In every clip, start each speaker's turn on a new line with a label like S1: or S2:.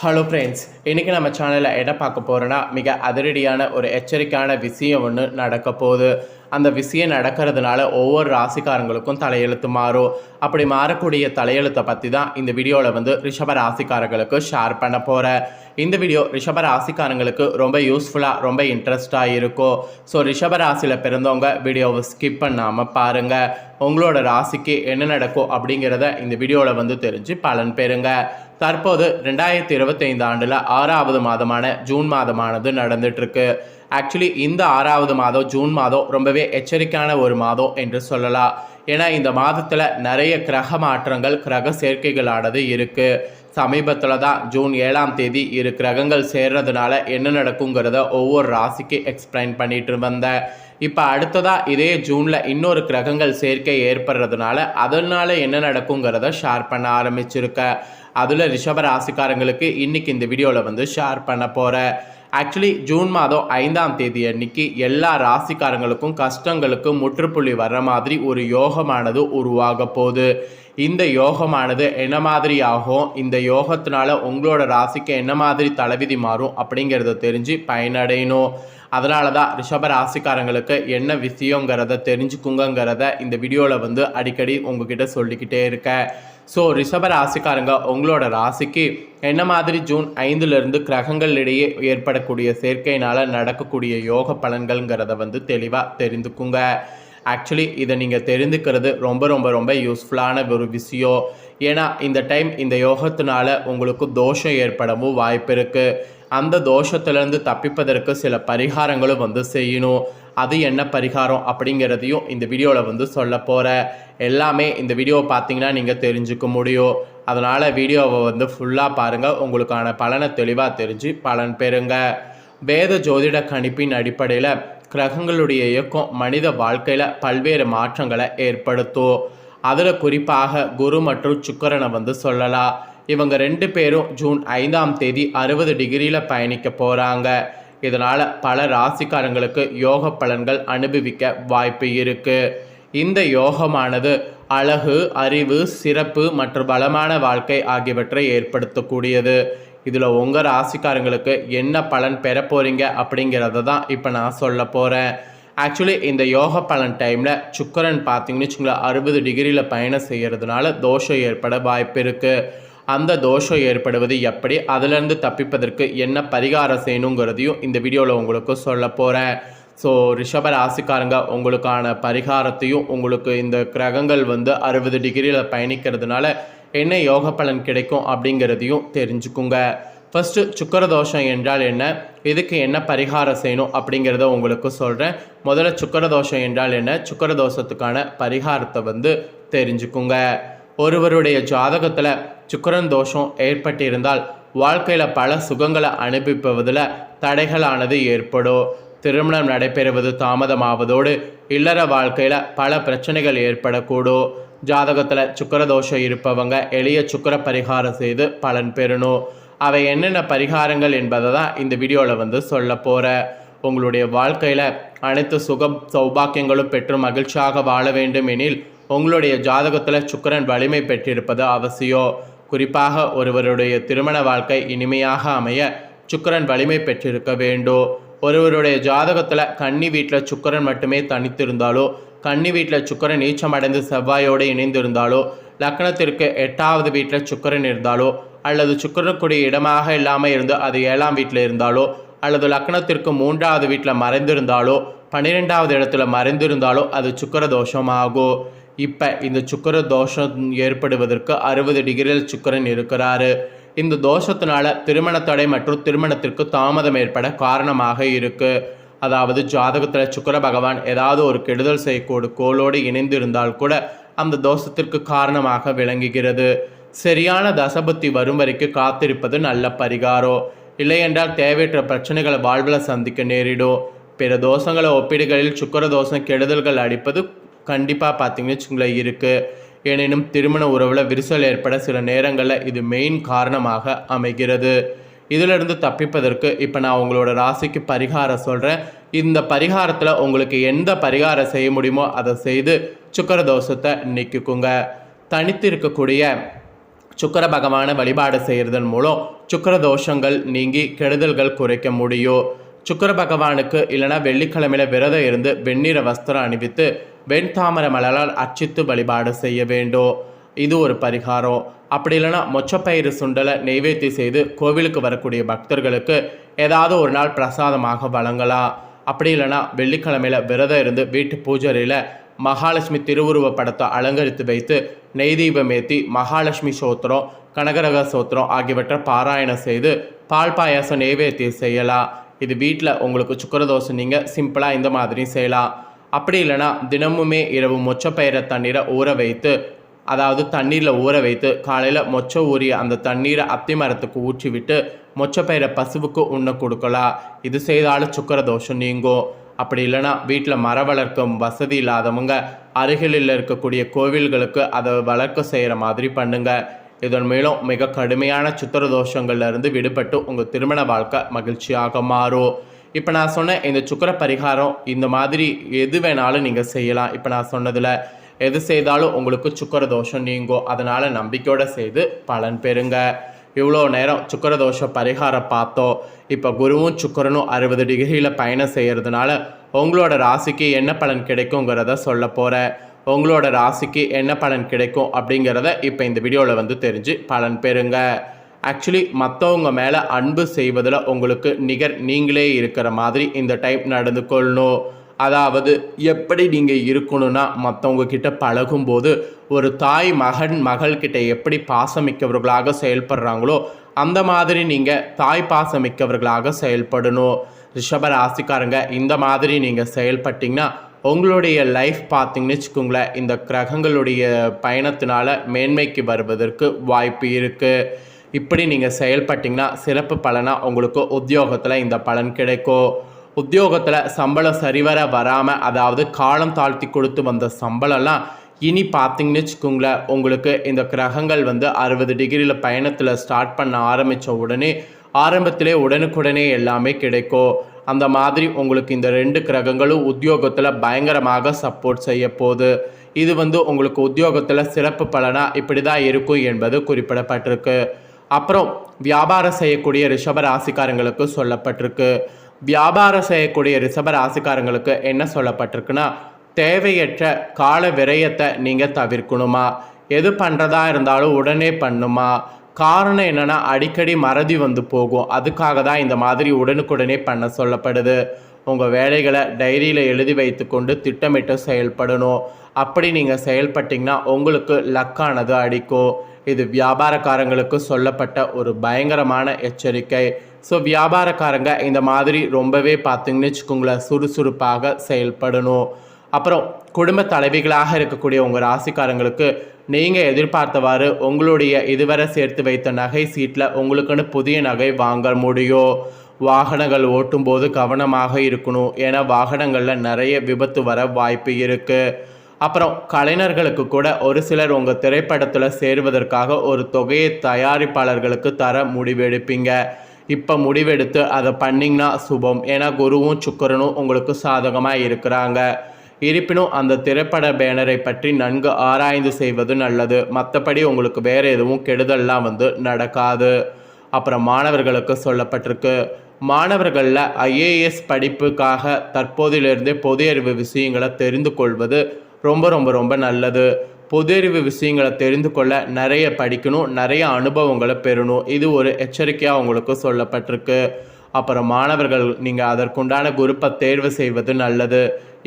S1: Hello friends இன்றைக்கி நம்ம சேனலில் என்ன பார்க்க போகிறோன்னா மிக அதிரடியான ஒரு எச்சரிக்கையான விஷயம் ஒன்று நடக்க போகுது. அந்த விஷயம் நடக்கிறதுனால ஒவ்வொரு ராசிக்காரங்களுக்கும் தலையெழுத்து மாறும். அப்படி மாறக்கூடிய தலையெழுத்தை பற்றி தான் இந்த வீடியோவில் வந்து ரிஷப ராசிக்காரங்களுக்கு ஷேர் பண்ண போகிறேன் இந்த வீடியோ ரிஷப ராசிக்காரங்களுக்கு ரொம்ப யூஸ்ஃபுல்லாக ரொம்ப இன்ட்ரெஸ்டாக இருக்கும். ஸோ ரிஷப ராசியில் பிறந்தவங்க வீடியோவை ஸ்கிப் பண்ணாமல் பாருங்கள் உங்களோட ராசிக்கு என்ன நடக்கும் அப்படிங்கிறத இந்த வீடியோவில் வந்து தெரிஞ்சு பலன் பெறுங்க. தற்போது ரெண்டாயிரத்தி இருபத்தைந்து ஆண்டில் ஆறாவது மாதமான ஜூன் மாதமானது நடந்துட்டுருக்கு. ஆக்சுவலி இந்த ஆறாவது மாதம் ஜூன் மாதம் ரொம்பவே எச்சரிக்கையான ஒரு மாதம் என்று சொல்லலாம். ஏன்னா இந்த மாதத்தில் நிறைய கிரக மாற்றங்கள் கிரக சேர்க்கைகளானது இருக்குது சமீபத்தில் தான் ஜூன் ஏழாம் தேதி இரு கிரகங்கள் சேர்றதுனால என்ன நடக்குங்கிறத ஒவ்வொரு ராசிக்கு எக்ஸ்பிளைன் பண்ணிட்டு வந்தேன். இப்போ அடுத்ததாக இதே ஜூனில் இன்னொரு கிரகங்கள் சேர்க்கை ஏற்படுறதுனால அதனால் என்ன நடக்குங்கிறத ஷேர் பண்ண ஆரம்பிச்சிருக்க. அதில் ரிஷப ராசிக்காரங்களுக்கு இன்றைக்கி இந்த வீடியோவில் வந்து ஷேர் பண்ண போகிறேன் ஆக்சுவலி ஜூன் மாதம் ஐந்தாம் தேதி அன்னைக்கு எல்லா ராசிக்காரங்களுக்கும் கஷ்டங்களுக்கும் முற்றுப்புள்ளி வர்ற மாதிரி ஒரு யோகமானது உருவாக போகுது. இந்த யோகமானது என்ன மாதிரி ஆகும் இந்த யோகத்தினால உங்களோட ராசிக்கு என்ன மாதிரி தலைவிதி மாறும் அப்படிங்கிறத தெரிஞ்சு பயனடையணும். அதனால தான் ரிஷப ராசிக்காரங்களுக்கு என்ன விஷயங்கிறத தெரிஞ்சுக்குங்கிறத இந்த வீடியோவில் வந்து அடிக்கடி உங்ககிட்ட சொல்லிக்கிட்டே இருக்கேன். ஸோ ரிஷப ராசிக்காரங்க உங்களோட ராசிக்கு என்ன மாதிரி ஜூன் ஐந்துலேருந்து கிரகங்களிடையே ஏற்படக்கூடிய சேர்க்கையினால் நடக்கக்கூடிய யோக பலன்கள்ங்கிறத வந்து தெளிவாக தெரிந்துக்குங்க. ஆக்சுவலி இதை நீங்கள் தெரிந்துக்கிறது ரொம்ப ரொம்ப ரொம்ப யூஸ்ஃபுல்லான ஒரு விஷயம். ஏன்னா இந்த டைம் இந்த யோகத்தினால உங்களுக்கு தோஷம் ஏற்படவும் வாய்ப்பு இருக்குது அந்த தோஷத்திலேருந்து தப்பிப்பதற்கு சில பரிகாரங்களும் வந்து செய்யணும். அது என்ன பரிகாரம் அப்படிங்கிறதையும் இந்த வீடியோவில் வந்து சொல்ல போகிற எல்லாமே இந்த வீடியோவை பார்த்தீங்கன்னா நீங்கள் தெரிஞ்சுக்க முடியும். அதனால் வீடியோவை வந்து ஃபுல்லாக பாருங்கள் உங்களுக்கான பலனை தெளிவாக தெரிஞ்சு பலன் பெறுங்க. வேத ஜோதிட கணிப்பின் அடிப்படையில் கிரகங்களுடைய இயக்கம் மனித வாழ்க்கையில் பல்வேறு மாற்றங்களை ஏற்படுத்தும். அதில் குறிப்பாக குரு மற்றும் சுக்கரனை வந்து சொல்லலாம். இவங்க ரெண்டு பேரும் ஜூன் ஐந்தாம் தேதி அறுபது டிகிரியில் பயணிக்க போகிறாங்க இதனால் பல ராசிக்காரங்களுக்கு யோக பலன்கள் அனுபவிக்க வாய்ப்பு இருக்குது இந்த யோகமானது அழகு அறிவு சிறப்பு மற்றும் பலமான வாழ்க்கை ஆகியவற்றை ஏற்படுத்தக்கூடியது. இதில் உங்கள் ராசிக்காரங்களுக்கு என்ன பலன் பெற போகிறீங்க அப்படிங்கிறத தான் இப்போ நான் சொல்ல போகிறேன் ஆக்சுவலி இந்த யோக பலன் டைமில் சுக்கரன் பார்த்தீங்கன்னு வச்சுங்களேன் அறுபது டிகிரியில் பயணம் செய்கிறதுனால தோஷம் ஏற்பட வாய்ப்பு இருக்குது அந்த தோஷம் ஏற்படுவது எப்படி? அதிலிருந்து தப்பிப்பதற்கு என்ன பரிகாரம் செய்யணுங்கிறதையும் இந்த வீடியோவில் உங்களுக்கு சொல்ல போகிறேன் ஸோ ரிஷப ராசிக்காரங்க உங்களுக்கான பரிகாரத்தையும் உங்களுக்கு இந்த கிரகங்கள் வந்து அறுபது டிகிரியில் பயணிக்கிறதுனால என்ன யோக பலன் கிடைக்கும் அப்படிங்கிறதையும் தெரிஞ்சுக்குங்க. ஃபஸ்ட்டு சுக்கர தோஷம் என்றால் என்ன? இதுக்கு என்ன பரிகாரம் செய்யணும் அப்படிங்கிறத உங்களுக்கு சொல்கிறேன் முதல்ல சுக்கர தோஷம் என்றால் என்ன? சுக்கர தோஷத்துக்கான பரிகாரத்தை வந்து தெரிஞ்சுக்குங்க. ஒருவருடைய ஜாதகத்தில் சுக்கரன் தோஷம் ஏற்பட்டிருந்தால் வாழ்க்கையில் பல சுகங்களை அனுபவிப்பதில் தடைகளானது ஏற்படும். திருமணம் நடைபெறுவது தாமதமாவதோடு இல்லற வாழ்க்கையில் பல பிரச்சனைகள் ஏற்படக்கூடும். ஜாதகத்தில் சுக்கர தோஷம் இருப்பவங்க எளிய சுக்கர பரிகாரம் செய்து பலன் பெறணும். அவை என்னென்ன பரிகாரங்கள் என்பதை தான் இந்த வீடியோவில் வந்து சொல்ல போகிறேன் உங்களுடைய வாழ்க்கையில் அனைத்து சுகம் சௌபாக்கியங்களும் பெற்று மகிழ்ச்சியாக வாழ வேண்டும் எனில் உங்களுடைய ஜாதகத்தில் சுக்கரன் வலிமை பெற்றிருப்பது அவசியம். குறிப்பாக ஒருவருடைய திருமண வாழ்க்கை இனிமையாக அமைய சுக்கரன் வலிமை பெற்றிருக்க வேண்டும். ஒருவருடைய ஜாதகத்தில் கன்னி வீட்டில் சுக்கரன் மட்டுமே தனித்திருந்தாலோ கன்னி வீட்டில் சுக்கரன் நீச்சமடைந்து செவ்வாயோடு இணைந்திருந்தாலோ லக்னத்திற்கு எட்டாவது வீட்டில் சுக்கரன் இருந்தாலோ அல்லது சுக்கரனுக்குரிய இடமாக இல்லாமல் இருந்து அது ஏழாம் வீட்டில் இருந்தாலோ அல்லது லக்னத்திற்கு மூன்றாவது வீட்டில் மறைந்திருந்தாலோ பன்னிரெண்டாவது இடத்துல மறைந்திருந்தாலோ அது சுக்கர தோஷமாகும். இப்போ இந்த சுக்கர தோஷம் ஏற்படுவதற்கு அறுபது டிகிரியில் சுக்கரன் இருக்கிறாரு. இந்த தோஷத்தினால திருமண தடை மற்றும் திருமணத்திற்கு தாமதம் ஏற்பட காரணமாக இருக்குது அதாவது ஜாதகத்தில் சுக்கர பகவான் ஏதாவது ஒரு கெடுதல் செய்யக்கூடு கோளோடு இணைந்திருந்தால் கூட அந்த தோஷத்திற்கு காரணமாக விளங்குகிறது. சரியான தசபுத்தி வரும் வரைக்கும் காத்திருப்பது நல்ல பரிகாரம் இல்லையென்றால் தேவையற்ற பிரச்சனைகளை வாழ்வில் சந்திக்க நேரிடும் பிற தோஷங்களை ஒப்பீடுகளில் சுக்கர தோஷம் கெடுதல்கள் அடிப்பது கண்டிப்பாக பார்த்தீங்கன்னு வச்சுங்களேன் இருக்குது எனினும் திருமண உறவில் விரிசல் ஏற்பட சில நேரங்களில் இது மெயின் காரணமாக அமைகிறது. இதிலிருந்து தப்பிப்பதற்கு இப்போ நான் உங்களோட ராசிக்கு பரிகாரம் சொல்கிறேன் இந்த பரிகாரத்தில் உங்களுக்கு எந்த பரிகாரம் செய்ய முடியுமோ அதை செய்து சுக்கர தோஷத்தை நீக்கிக்குங்க. தனித்து இருக்கக்கூடிய சுக்கர பகவானை வழிபாடு செய்கிறதன் மூலம் சுக்கர தோஷங்கள் நீங்கி கெடுதல்கள் குறைக்க முடியும். சுக்கர பகவானுக்கு இல்லைனா வெள்ளிக்கிழமையில விரதம் இருந்து வெண்ணிற வஸ்திரம் அணிவித்து வெண்தாமரை மலரால் அர்ச்சித்து வழிபாடு செய்ய வேண்டும். இது ஒரு பரிகாரம். அப்படி இல்லைன்னா மொச்சப்பயிறு சுண்டலை நெய்வேத்தி செய்து கோவிலுக்கு வரக்கூடிய பக்தர்களுக்கு ஏதாவது ஒரு நாள் பிரசாதமாக வழங்கலாம். அப்படி இல்லைன்னா வெள்ளிக்கிழமையில் விரதம் இருந்து வீட்டு பூஜரையில் மகாலட்சுமி திருவுருவ படத்தை அலங்கரித்து வைத்து நெய் தீபம் ஏற்றி மகாலட்சுமி சோத்திரம் கனகரக சோத்திரம் ஆகியவற்றை பாராயணம் செய்து பால் பாயாசம் நெய்வேத்தியம் செய்யலாம். இது வீட்டில் உங்களுக்கு சுக்கரதோசை நீங்கள் சிம்பிளாக இந்த மாதிரி செய்யலாம். அப்படி இல்லைன்னா தினமுமே இரவு மொச்சப்பயிரை தண்ணீரை ஊற வைத்து அதாவது தண்ணீரில் ஊற வைத்து காலையில் மொச்சை ஊறிய அந்த தண்ணீரை அத்தி மரத்துக்கு ஊற்றி விட்டு மொச்சப்பயிரை பசுவுக்கு உண்ண கொடுக்கலாம் இது செய்தாலும் சுக்கர தோஷம் நீங்கும் அப்படி இல்லைன்னா வீட்டில் மரம் வளர்க்கும் வசதி இல்லாதவங்க அருகிலில் இருக்கக்கூடிய கோவில்களுக்கு அதை வளர்க்க செய்கிற மாதிரி பண்ணுங்க. இதன் மேலும் மிக கடுமையான சுத்திர தோஷங்கள்லேருந்து விடுபட்டு உங்கள் திருமண வாழ்க்கை மகிழ்ச்சியாக மாறும். இப்போ நான் சொன்ன இந்த சுக்கர பரிகாரம் இந்த மாதிரி எது வேணாலும் நீங்கள் செய்யலாம். இப்போ நான் சொன்னதில் எது செய்தாலும் உங்களுக்கு சுக்கர தோஷம் நீங்கும் அதனால் நம்பிக்கையோடு செய்து பலன் பெறுங்க. இவ்வளோ நேரம் சுக்கர தோஷம் பரிகாரம் பார்த்தோம். இப்போ குருவும் சுக்கரனும் அறுபது டிகிரியில் பயணம் செய்கிறதுனால உங்களோட ராசிக்கு என்ன பலன் கிடைக்குங்கிறத சொல்ல போகிறேன் உங்களோட ராசிக்கு என்ன பலன் கிடைக்கும் அப்படிங்கிறத இப்போ இந்த வீடியோவில் வந்து தெரிஞ்சு பலன் பெறுங்க. ஆக்சுவலி மற்றவங்க மேலே அன்பு செய்வதில் உங்களுக்கு நிகர் நீங்களே இருக்கிற மாதிரி இந்த டைம் நடந்து கொள்ளணும். அதாவது எப்படி நீங்கள் இருக்கணும்னா மற்றவங்க கிட்ட பழகும்போது ஒரு தாய் மகன் மகள்கிட்ட எப்படி பாசமிக்கவர்களாக செயல்படுறாங்களோ அந்த மாதிரி நீங்கள் தாய் பாசமிக்கவர்களாக செயல்படணும். ரிஷப ராசிக்காரங்க இந்த மாதிரி நீங்கள் செயல்பட்டிங்கன்னா உங்களுடைய லைஃப் பார்த்தீங்கன்னு வச்சுக்கோங்களேன் இந்த கிரகங்களுடைய பயணத்தினால மேன்மைக்கு வருவதற்கு வாய்ப்பு இருக்குது இப்படி நீங்கள் செயல்பட்டிங்கன்னா சிறப்பு பலனாக உங்களுக்கு உத்தியோகத்தில் இந்த பலன் கிடைக்கும். உத்தியோகத்தில் சம்பளம் சரிவர வராமல் அதாவது காலம் தாழ்த்தி கொடுத்து வந்த சம்பளம்லாம் இனி பார்த்தீங்கன்னு வச்சுக்கோங்களேன் உங்களுக்கு இந்த கிரகங்கள் வந்து அறுபது டிகிரியில் பயணத்தில் ஸ்டார்ட் பண்ண ஆரம்பித்த உடனே ஆரம்பத்திலே உடனுக்குடனே எல்லாமே கிடைக்கும். அந்த மாதிரி உங்களுக்கு இந்த ரெண்டு கிரகங்களும் உத்தியோகத்தில் பயங்கரமாக சப்போர்ட் செய்ய போகுது. இது வந்து உங்களுக்கு உத்தியோகத்தில் சிறப்பு பலனாக இப்படி தான் இருக்கும் என்பது குறிப்பிடப்பட்டிருக்கு. அப்புறம் வியாபாரம் செய்யக்கூடிய ரிஷப ராசிக்காரங்களுக்கு சொல்லப்பட்டிருக்கு. வியாபாரம் செய்யக்கூடிய ரிஷப ராசிக்காரங்களுக்கு என்ன சொல்லப்பட்டிருக்குன்னா தேவையற்ற கால விரயத்தை நீங்கள் தவிர்க்கணுமா? எது பண்ணுறதா இருந்தாலும் உடனே பண்ணுமா? காரணம் என்னென்னா அடிக்கடி மறதி வந்து போகும். அதுக்காக தான் இந்த மாதிரி உடனுக்குடனே பண்ண சொல்லப்படுது. உங்கள் வேலைகளை டைரியில் எழுதி வைத்துக்கொண்டு திட்டமிட்டு செயல்படணும். அப்படி நீங்கள் செயல்பட்டிங்கன்னா உங்களுக்கு லக்கானது அடிக்கும். இது வியாபாரக்காரங்களுக்கு சொல்லப்பட்ட ஒரு பயங்கரமான எச்சரிக்கை. ஸோ வியாபாரக்காரங்க இந்த மாதிரி ரொம்பவே பார்த்திங்கன்னு வச்சுக்கோங்களேன் சுறுசுறுப்பாக செயல்படணும். அப்புறம் குடும்ப தலைவிகளாக இருக்கக்கூடிய உங்கள் ராசிக்காரங்களுக்கு நீங்கள் எதிர்பார்த்தவாறு உங்களுடைய இதுவரை சேர்த்து வைத்த நகை சீட்டில் உங்களுக்குன்னு புதிய நகை வாங்க முடியும். வாகனங்கள் ஓட்டும்போது கவனமாக இருக்கணும். ஏன்னா வாகனங்களில் நிறைய விபத்து வர வாய்ப்பு இருக்குது அப்புறம் கலைஞர்களுக்கு கூட ஒரு சிலர் உங்கள் திரைப்படத்தில் சேருவதற்காக ஒரு தொகையை தயாரிப்பாளர்களுக்கு தர முடிவெடுப்பீங்க. இப்போ முடிவெடுத்து அதை பண்ணிங்கன்னா சுபம். ஏன்னா குருவும் சுக்கரனும் உங்களுக்கு சாதகமாக இருக்கிறாங்க. இருப்பினும் அந்த திரைப்பட பேனரை பற்றி நன்கு ஆராய்ந்து செய்வது நல்லது. மற்றபடி உங்களுக்கு வேறு எதுவும் கெடுதல்லாம் வந்து நடக்காது. அப்புறம் மாணவர்களுக்கு சொல்லப்பட்டிருக்கு. மாணவர்களில் ஐஏஎஸ் படிப்புக்காக தற்போதிலிருந்தே பொது அறிவு விஷயங்களை தெரிந்து கொள்வது ரொம்ப ரொம்ப ரொம்ப நல்லது. பொது அறிவு விஷயங்களை தெரிந்து கொள்ள நிறைய படிக்கணும் நிறைய அனுபவங்களை பெறணும். இது ஒரு எச்சரிக்கையாக உங்களுக்கு சொல்லப்பட்டிருக்கு. அப்புறம் மாணவர்கள் நீங்கள் அதற்குண்டான குரூப்பை தேர்வு செய்வது நல்லது.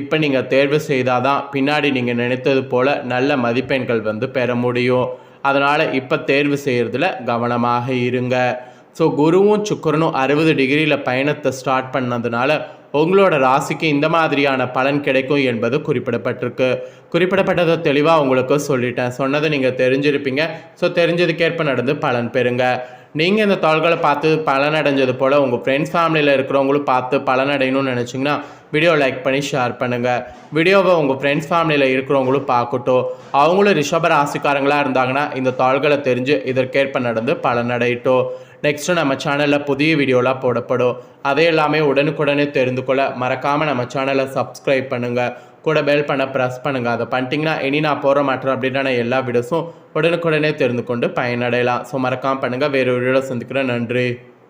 S1: இப்போ நீங்கள் தேர்வு செய்தால் தான் பின்னாடி நீங்கள் நினைத்தது போல் நல்ல மதிப்பெண்கள் வந்து பெற முடியும். அதனால் இப்போ தேர்வு செய்கிறதுல கவனமாக இருங்க. ஸோ குருவும் சுக்கரனும் அறுபது டிகிரியில் பயணத்தை ஸ்டார்ட் பண்ணதுனால உங்களோட ராசிக்கு இந்த மாதிரியான பலன் கிடைக்கும் என்பது குறிப்பிடப்பட்டிருக்கு. குறிப்பிடப்பட்டதை தெளிவாக உங்களுக்கு சொல்லிட்டேன். சொன்னதை நீங்கள் தெரிஞ்சிருப்பீங்க. ஸோ தெரிஞ்சதுக்கேற்ப நடந்து பலன் பெறுங்க. நீங்கள் இந்த தாள்களை பார்த்து பலனடைஞ்சது போல் உங்கள் ஃப்ரெண்ட்ஸ் ஃபேமிலியில் இருக்கிறவங்களும் பார்த்து பலனடையணும்னு நினச்சிங்கன்னா வீடியோ லைக் பண்ணி ஷேர் பண்ணுங்கள் வீடியோவை உங்கள் ஃப்ரெண்ட்ஸ் ஃபேமிலியில் இருக்கிறவங்களும் பார்க்கட்டும். அவங்களும் ரிஷப ராசிக்காரங்களாக இருந்தாங்கன்னா இந்த தாள்களை தெரிஞ்சு இதற்கேற்ப நடந்து பலனடையட்டும் நெக்ஸ்ட்டு நம்ம சேனலில் புதிய வீடியோலாம் போடப்படும். அதே எல்லாமே உடனுக்குடனே தெரிந்து கொள்ள மறக்காமல் நம்ம சேனலை சப்ஸ்கிரைப் பண்ணுங்கள் கூட பெல் பண்ண ப்ரெஸ் பண்ணுங்கள் அதை பண்ணிட்டீங்கன்னா இனி நான் போகிற மாட்டேன் அப்படின்னா எல்லா வீடியோஸும் உடனுக்குடனே தெரிந்து கொண்டு பயனடையலாம். ஸோ மறக்காமல் பண்ணுங்கள் வேறு வீடியோவில் சந்திக்கிறேன். நன்றி.